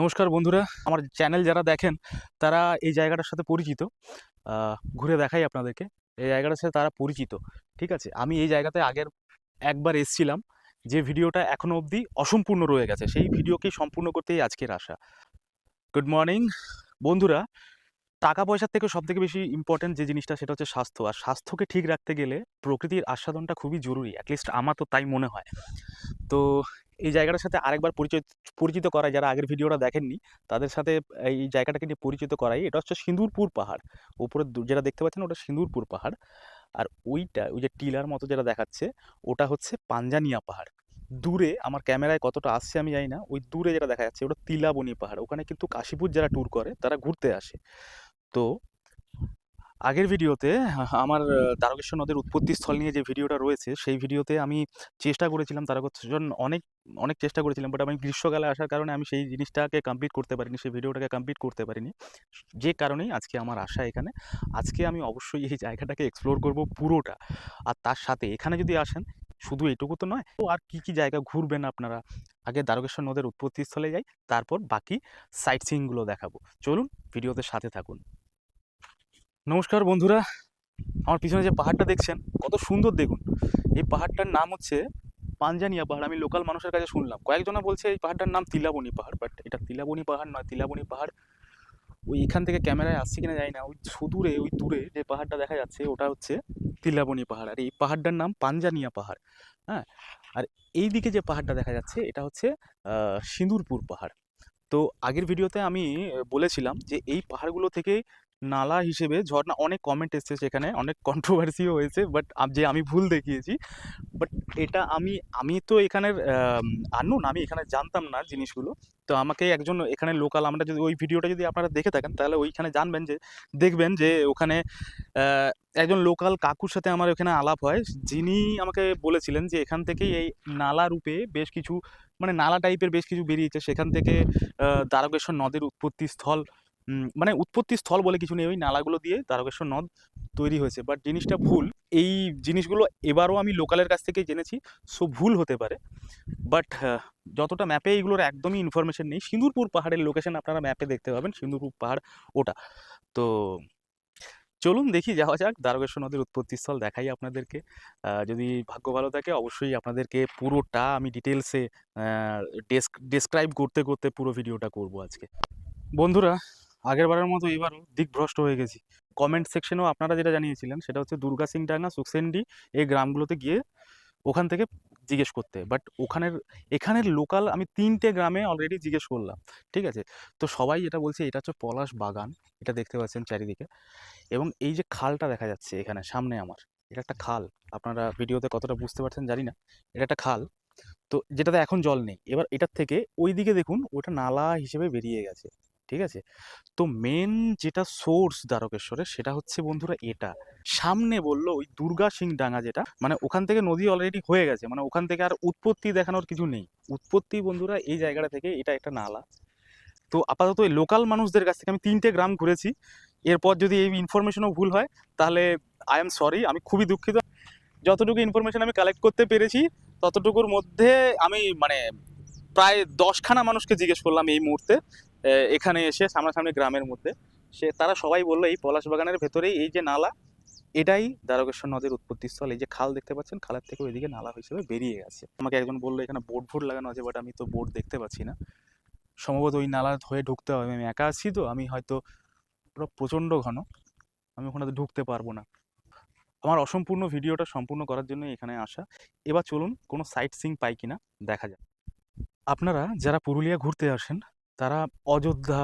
নমস্কার বন্ধুরা। আমার চ্যানেল যারা দেখেন, তারা এই জায়গাটার সাথে পরিচিত। ঘুরে দেখাই আপনাদেরকে। এই জায়গাটার সাথে তারা পরিচিত, ঠিক আছে? আমি এই জায়গাতে আগের একবার এসছিলাম, যে ভিডিওটা এখনও অবধি অসম্পূর্ণ রয়ে গেছে। সেই ভিডিওকেই সম্পূর্ণ করতেই আজকের আসা গুড মর্নিং বন্ধুরা। টাকা পয়সার থেকে সব থেকে বেশি ইম্পর্টেন্ট যে জিনিসটা, সেটা হচ্ছে স্বাস্থ্য। আর স্বাস্থ্যকে ঠিক রাখতে গেলে প্রকৃতির আস্বাদনটা খুবই জরুরি। অ্যাটলিস্ট আমার তো তাই মনে হয়। তো এই জায়গাটার সাথে আরেকবার পরিচয়, পরিচিত করাই যারা আগের ভিডিওটা দেখেননি, তাদের সাথে এই জায়গাটাকে নিয়ে পরিচিত করাই, এটা হচ্ছে সিঁদুরপুর পাহাড়। উপরে যেটা দেখতে পাচ্ছেন ওটা সিঁদুরপুর পাহাড়। আর ওইটা, ওই যে টিলার মতো যেটা দেখাচ্ছে, ওটা হচ্ছে পাঞ্জানিয়া পাহাড়। দূরে, আমার ক্যামেরায় কতটা আসছে আমি জানি না, ওই দূরে যেটা দেখা যাচ্ছে, ওটা তিলাবনি পাহাড়। ওখানে কিন্তু কাশীপুর যারা ট্যুর করে, তারা ঘুরতে আসে। তো আগের ভিডিওতে আমার আহ, দ্বারকেশ্বর নদের উৎপত্তি স্থল নিয়ে যে ভিডিওটা রয়েছে সেই ভিডিওতে আমি চেষ্টা করেছিলাম তারকেশ্বর অনেক অনেক চেষ্টা করেছিলাম বাট আমি গ্রীষ্মকালে আসার কারণে আমি সেই জিনিসটাকে কমপ্লিট করতে পারিনি সেই ভিডিওটাকে কমপ্লিট করতে পারিনি। যে কারণেই আজকে আমার আসা এখানে। আজকে আমি অবশ্যই এই জায়গাটাকে এক্সপ্লোর করব পুরোটা। আর তার সাথে এখানে যদি আসেন শুধু এটুকু তো নয় তো আর কি কি জায়গা ঘুরবেন আপনারা? আগে দ্বারকেশ্বর নদের উৎপত্তি স্থলে যাই তারপর বাকি সাইট সিইংগুলো দেখাবো। চলুন ভিডিওতে সাথে থাকুন। নমস্কার বন্ধুরা, আমার পিছনে যে পাহাড়টা দেখছেন, কত সুন্দর দেখুন। এই পাহাড়টার নাম হচ্ছে পাঞ্জানিয়া পাহাড়। আমি লোকাল মানুষের কাছে শুনলাম। কয়েকজনা বলছে এই পাহাড়টার নাম তিলাবনি পাহাড় বাট এটা তিলাবনি পাহাড় নয়, তিলাবনি পাহাড় ওই এখান থেকে ক্যামেরায় আসছে কিনা জানি না। ওই সুদূরে, ওই দূরে যে পাহাড়টা দেখা যাচ্ছে, ওটা হচ্ছে তিলাবনি পাহাড়। আর এই পাহাড়টার নাম পাঞ্জানিয়া পাহাড় হ্যাঁ? আর এই দিকে যে পাহাড়টা দেখা যাচ্ছে, এটা হচ্ছে সিঁদুরপুর পাহাড়। তো আগের ভিডিওতে আমি বলেছিলাম যে এই পাহাড়গুলো থেকে নালা হিসেবে ঝর্ণা অনেক কমেন্ট এসেছে সেখানে, অনেক কন্ট্রোভার্সিও হয়েছে বাট যে আমি ভুল দেখিয়েছি বাট এটা আমি আমি তো এখানের আনুন আমি এখানে জানতাম না জিনিসগুলো। তো আমাকে একজন এখানে লোকাল আমরা যদি ওই ভিডিওটা যদি আপনারা দেখে থাকেন, তাহলে ওইখানে জানবেন যে, দেখবেন যে ওখানে একজন লোকাল কাকুর সাথে আমার ওখানে আলাপ হয়। যিনি আমাকে বলেছিলেন যে এখান থেকেই এই নালা রূপে বেশ কিছু মানে নালা টাইপের বেশ কিছু বেরিয়েছে। সেখান থেকে দ্বারকেশ্বর নদের উৎপত্তি স্থল মানে উৎপত্তি স্থল বলে কিছু নেই, ওই নালাগুলো দিয়ে দ্বারকেশ্বর নদ তৈরি হয়েছে। বাট জিনিসটা ভুল। এই জিনিসগুলো এবারও আমি লোকালের কাছ থেকে জেনেছি সো ভুল হতে পারে। বাট যতটা ম্যাপে এইগুলোর একদমই ইনফরমেশন নেই, সিঁদুরপুর পাহাড়ের লোকেশন আপনারা ম্যাপে দেখতে পাবেন, সিঁদুরপুর পাহাড় ওটা। তো চলুন দেখি, যাওয়া যাক, দ্বারকেশ্বর নদীর উৎপত্তিস্থল দেখাই আপনাদেরকে। যদি ভাগ্য ভালো থাকে, অবশ্যই আপনাদেরকে পুরোটা আমি ডিটেলসে ডেস্ক ডেসক্রাইব করতে করতে পুরো ভিডিওটা করব আজকে। বন্ধুরা আগের বারের মতো এবারও দিকভ্রষ্ট হয়ে গেছি। কমেন্ট সেকশনেও আপনারা যেটা জানিয়েছিলেন, সেটা হচ্ছে দুর্গা সিং ডাঙ্গা সুকসেন্ডি এই গ্রামগুলোতে গিয়ে ওখান থেকে জিজ্ঞেস করতে। বাট ওখানের, এখানের লোকাল আমি তিনটে গ্রামে অলরেডি জিজ্ঞেস করলাম। ঠিক আছে? তো সবাই যেটা বলছে, এটা হচ্ছে পলাশ বাগান, এটা দেখতে পাচ্ছেন চারিদিকে। এবং এই যে খালটা দেখা যাচ্ছে এখানে, সামনে আমার, এটা একটা খাল। আপনারা ভিডিওতে কতটা বুঝতে পারছেন জানি না। এটা একটা খাল। তো যেটাতে এখন জল নেই। এবার এটার থেকে ওই দিকে দেখুন, ওটা নালা হিসেবে বেরিয়ে গেছে। ঠিক আছে? তো মেন যেটা সোর্স দ্বারকেশ্বরের সেটা হচ্ছে বন্ধুরা এটা। সামনে বলল ওই দুর্গা সিং ডাঙ্গা যেটা মানে ওখান থেকে নদী অলরেডি হয়ে গেছে মানে ওখান থেকে আর উৎপত্তি দেখানোর কিছু নেই। উৎপত্তি বন্ধুরা এই জায়গাটা থেকে এটা একটা নালা। তো আপাতত এই লোকাল মানুষদের কাছ থেকে আমি তিনটে গ্রাম ঘুরেছি। এরপর যদি এই ইনফরমেশনও ভুল হয়, তাহলে আই এম সরি আমি খুবই দুঃখিত। যতটুকু ইনফরমেশন আমি কালেক্ট করতে পেরেছি, ততটুকুর মধ্যে আমি মানে প্রায় দশখানা মানুষকে জিজ্ঞেস করলাম এই মুহূর্তে এখানে এসে সামনাসামনি গ্রামের মধ্যে। সে, তারা সবাই বলল, এই পলাশ বাগানের ভেতরেই এই যে নালা, এটাই দ্বারকেশ্বর নদীর উৎপত্তিস্থল। এই যে খাল দেখতে পাচ্ছেন, খালের থেকে ওইদিকে নালা হিসেবে বেরিয়ে গেছে। আমাকে একজন বলল, এখানে বোর্ড ফোর্ড লাগানো আছে, বাট আমি তো বোর্ড দেখতে পাচ্ছি না। সম্ভবত ওই নালা হয়ে ঢুকতে হবে। আমি একা আছি তো, আমি হয়তো পুরো প্রচণ্ড ঘন, আমি ওখানে ঢুকতে পারব না। আমার অসম্পূর্ণ ভিডিওটা সম্পূর্ণ করার জন্য এখানে আসা। এবার চলুন, কোনো সাইট সিং পাই কিনা, দেখা যাক। আপনারা যারা পুরুলিয়া ঘুরতে আসেন তারা অযোধ্যা,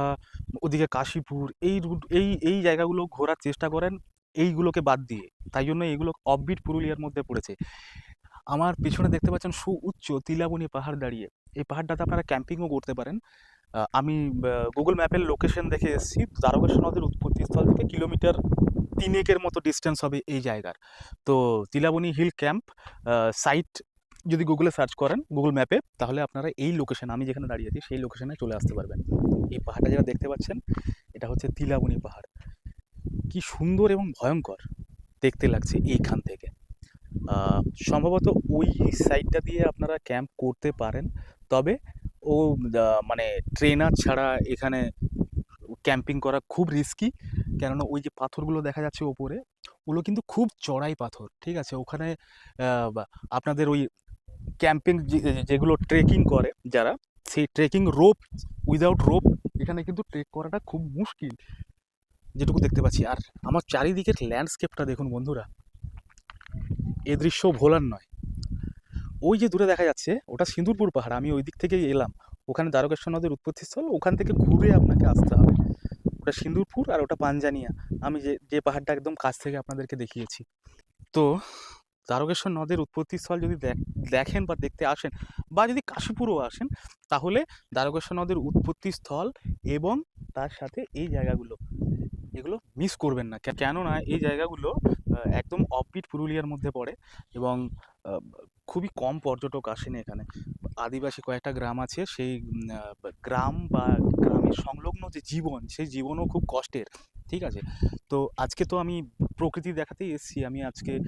ওদিকে কাশীপুর এই রুট, এই এই জায়গাগুলো ঘোরার চেষ্টা করেন এইগুলোকে বাদ দিয়ে। তাই জন্য এইগুলো অফবিট পুরুলিয়ার মধ্যে পড়েছে। আমার পিছনে দেখতে পাচ্ছেন সুউচ্চ তিলাবনি পাহাড় দাঁড়িয়ে। এই পাহাড়টাতে আপনারা ক্যাম্পিংও করতে পারেন। আমি গুগল ম্যাপের লোকেশন দেখে এসেছি। দ্বারকেশ্বর নদের উৎপত্তিস্থল থেকে কিলোমিটার তিনেকের মতো ডিস্টেন্স হবে এই জায়গার। তো তিলাবনি হিল ক্যাম্প সাইট যদি গুগলে সার্চ করেন গুগল ম্যাপে তাহলে আপনারা এই লোকেশন আমি যেখানে দাঁড়িয়ে আছি, সেই লোকেশনে চলে আসতে পারবেন। এই পাহাড়টা যেটা দেখতে পাচ্ছেন, এটা হচ্ছে তিলাবনি পাহাড়। কি সুন্দর এবং ভয়ঙ্কর দেখতে লাগছে এইখান থেকে। সম্ভবত ওই সাইডটা দিয়ে আপনারা ক্যাম্প করতে পারেন, তবে ও মানে ট্রেনার ছাড়া এখানে ক্যাম্পিং করা খুব রিস্কি কেননা ওই যে পাথরগুলো দেখা যাচ্ছে ওপরে, ওগুলো কিন্তু খুব চড়াই পাথর, ঠিক আছে? ওখানে আপনাদের ওই ক্যাম্পিং যেগুলো ট্রেকিং করে যারা, সেই ট্রেকিং রোপ উইদাউট রোপ এখানে কিন্তু ট্রেক করাটা খুব মুশকিল। যেটুকু দেখতে পাচ্ছি। আর আমার চারিদিকের ল্যান্ডস্কেপটা দেখুন বন্ধুরা, এ দৃশ্য ভোলার নয়। ওই যে দূরে দেখা যাচ্ছে, ওটা সিন্দুরপুর পাহাড়, আমি ওই দিক থেকেই এলাম। ওখানে দ্বারকেশ্বর নদের উৎপত্তিস্থল, ওখান থেকে ঘুরে আপনাকে আসতে হবে। ওটা সিন্দুরপুর আর ওটা পাঞ্জানিয়া। আমি যে যে পাহাড়টা একদম কাছ থেকে আপনাদেরকে দেখিয়েছি। তো দ্বারকেশ্বর নদের উৎপত্তিস্থল যদি দেখ- দেখেন বা দেখতে আসেন বা যদি কাশীপুরও আসেন, তাহলে দ্বারকেশ্বর নদের উৎপত্তিস্থল এবং তার সাথে এই জায়গাগুলো, এগুলো মিস করবেন না। কেননা এই জায়গাগুলো একদম অফবিট পুরুলিয়ার মধ্যে পড়ে এবং খুবই কম পর্যটক আসেন এখানে। আদিবাসী কয়েকটা গ্রাম আছে, সেই গ্রাম বা গ্রামের সংলগ্ন যে জীবন, সেই জীবনও খুব কষ্টের, ঠিক আছে? তো আজকে তো আমি প্রকৃতি দেখাতেই এসেছি, আমি আজকে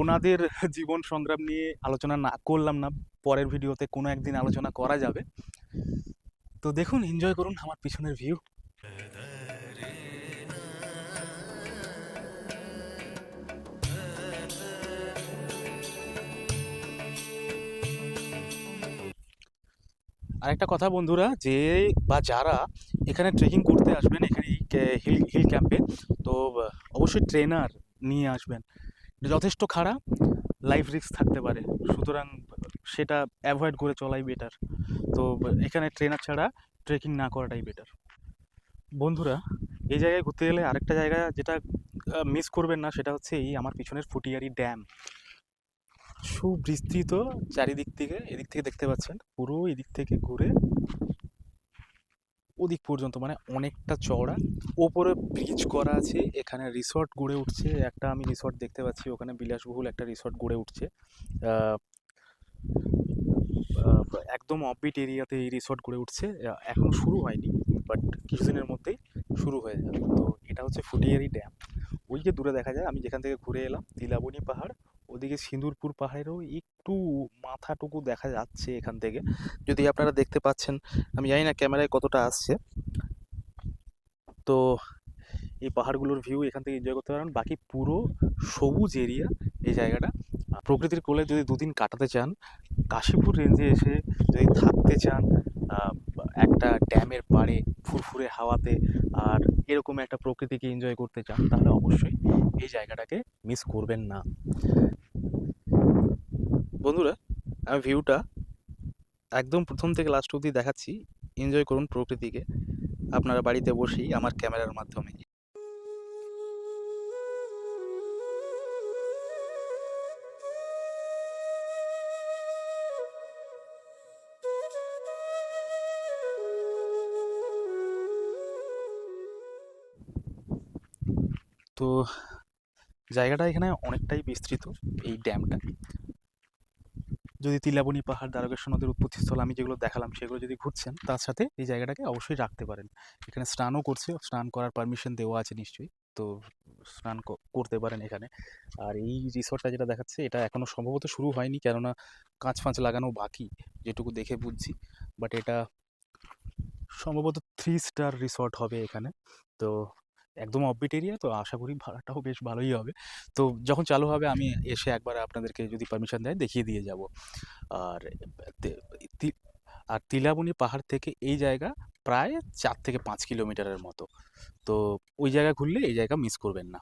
ওনাদের জীবন সংগ্রাম নিয়ে আলোচনা না করলাম না। পরের ভিডিওতে কোনো একদিন আলোচনা করা যাবে। তো দেখুন এনজয় করুন আমার পিছনের ভিউ আরেকটা কথা বন্ধুরা, যে বা যারা এখানে ট্রেকিং করতে আসবেন, এখানে হিল হিল ক্যাম্পে তো অবশ্যই ট্রেনার নিয়ে আসবেন। যথেষ্ট খারাপ লাইফ রিস্ক থাকতে পারে। সুতরাং সেটা অ্যাভয়েড করে চলাই বেটার তো এখানে ট্রেনার ছাড়া ট্রেকিং না করাটাই বেটার বন্ধুরা, এই জায়গায় ঘুরতে গেলে আরেকটা জায়গা যেটা মিস করবেন না, সেটা হচ্ছে এই আমার পিছনের ফুটিয়ারি ড্যাম সুবিস্তৃত চারিদিক থেকে, এদিক থেকে দেখতে পাচ্ছেন, পুরো এদিক থেকে ঘুরে ওদিক পর্যন্ত মানে অনেকটা চওড়া। ওপরে ব্রিজ করা আছে এখানে রিসর্ট গড়ে উঠছে। একটা আমি রিসর্ট দেখতে পাচ্ছি ওখানে বিলাসবহুল একটা রিসর্ট গড়ে উঠছে। একদম অফবিট এরিয়াতে এই রিসর্ট গড়ে উঠছে। আহ, এখনও শুরু হয়নি বাট কিছুদিনের মধ্যেই শুরু হয়ে যাবে। তো এটা হচ্ছে ফুটিয়ারি ড্যাম ওই যে দূরে দেখা যায় আমি যেখান থেকে ঘুরে এলাম তিলাবনি পাহাড়। ওদিকে সিঁদুরপুর পাহাড়েরও একটু মাথাটুকু দেখা যাচ্ছে এখান থেকে। যদি আপনারা দেখতে পাচ্ছেন, আমি জানি না ক্যামেরায় কতটা আসছে। তো এই পাহাড়গুলোর ভিউ এখান থেকে এনজয় করতে পারেন। বাকি পুরো সবুজ এরিয়া এই জায়গাটা। প্রকৃতির কোলে যদি দুদিন কাটাতে চান, কাশীপুর রেঞ্জে এসে যদি থাকতে চান একটা ড্যামের পাড়ে, ফুরফুরে হাওয়াতে আর এরকম একটা প্রকৃতিকে এনজয় করতে চান, তাহলে অবশ্যই এই জায়গাটাকে মিস করবেন না। বন্ধুরা, আমি ভিউটা একদম প্রথম থেকে লাস্ট অবধি দেখাচ্ছি। এনজয় করুন প্রকৃতিকে। আপনারা বাড়িতে বসেই আমার ক্যামেরার মাধ্যমে। তো জায়গাটা এখানে অনেকটাই বিস্তৃত, এই ড্যামটা যদি তিলাবনি পাহাড় দ্বারকেশ্বর নদের উৎপত্তিস্থল আমি যেগুলো দেখালাম সেগুলো যদি ঘুরছেন, তার সাথে এই জায়গাটাকে অবশ্যই রাখতে পারেন। এখানে স্নানও করছে, স্নান করার পারমিশন দেওয়া আছে নিশ্চয়ই। তো স্নান করতে পারেন এখানে। আর এই রিসর্টটা যেটা দেখাচ্ছে, এটা এখনও সম্ভবত শুরু হয়নি, কেননা কাঁচ ফাঁচ লাগানো বাকি, যেটুকু দেখে বুঝছি। বাট এটা সম্ভবত থ্রি স্টার রিসর্ট হবে এখানে। তো একদম অফবিট এরিয়া তো আশা করি ভাড়াটাও বেশ ভালোই হবে। তো যখন চালু হবে, আমি এসে একবার আপনাদেরকে যদি পারমিশন দেয়, দেখিয়ে দিয়ে যাব। আর আর তিলাবনি পাহাড় থেকে এই জায়গা প্রায় চার থেকে পাঁচ কিলোমিটারের মতো। তো ওই জায়গা ঘুরলে এই জায়গা মিস করবেন না।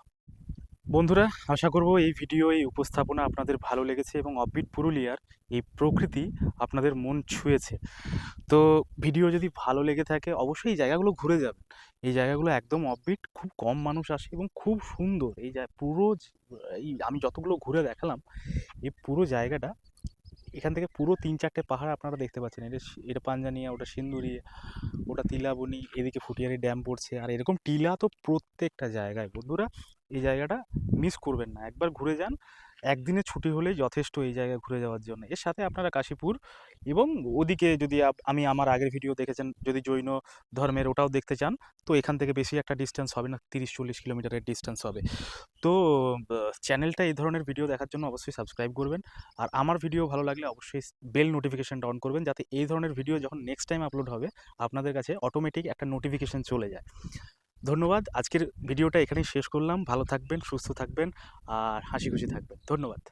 বন্ধুরা, আশা করব এই ভিডিও এই উপস্থাপনা আপনাদের ভালো লেগেছে এবং অফবিট পুরুলিয়ার এই প্রকৃতি আপনাদের মন ছুঁয়েছে। তো ভিডিও যদি ভালো লেগে থাকে, অবশ্যই এই জায়গাগুলো ঘুরে যাবেন। এই জায়গাগুলো একদম অফবিট খুব কম মানুষ আসে এবং খুব সুন্দর। এই পুরো এই আমি যতগুলো ঘুরে দেখালাম, এই পুরো জায়গাটা, এখান থেকে পুরো তিন চারটে পাহাড় আপনারা দেখতে পাচ্ছেন। এটা এটা পাঞ্জানিয়া, ওটা সিন্দুরি, ওটা তিলাবনি, এদিকে ফুটিয়ারি ড্যাম পড়ছে। আর এরকম টিলা তো প্রত্যেকটা জায়গায়। বন্ধুরা এই জায়গাটা মিস করবেন না। একবার ঘুরে যান। একদিনে ছুটি হলেই যথেষ্ট এই জায়গায় ঘুরে যাওয়ার জন্য। এর সাথে আপনারা কাশীপুর এবং ওদিকে যদি আমি আমার আগের ভিডিও দেখেছেন, যদি জৈন ধর্মের ওটাও দেখতে চান, তো এখান থেকে বেশি একটা ডিস্টেন্স হবে না তিরিশ চল্লিশ কিলোমিটারের ডিস্টেন্স হবে। তো চ্যানেলটা এই ধরনের ভিডিও দেখার জন্য অবশ্যই সাবস্ক্রাইব করবেন। আর আমার ভিডিও ভালো লাগলে অবশ্যই বেল নোটিফিকেশনটা অন করবেন, যাতে এই ধরনের ভিডিও যখন নেক্সট টাইম আপলোড হবে, আপনাদের কাছে অটোমেটিক একটা নোটিফিকেশন চলে যায়। ধন্যবাদ। আজকের ভিডিওটা এখানেই শেষ করলাম। ভালো থাকবেন, সুস্থ থাকবেন, আর হাসি খুশি থাকবেন। ধন্যবাদ।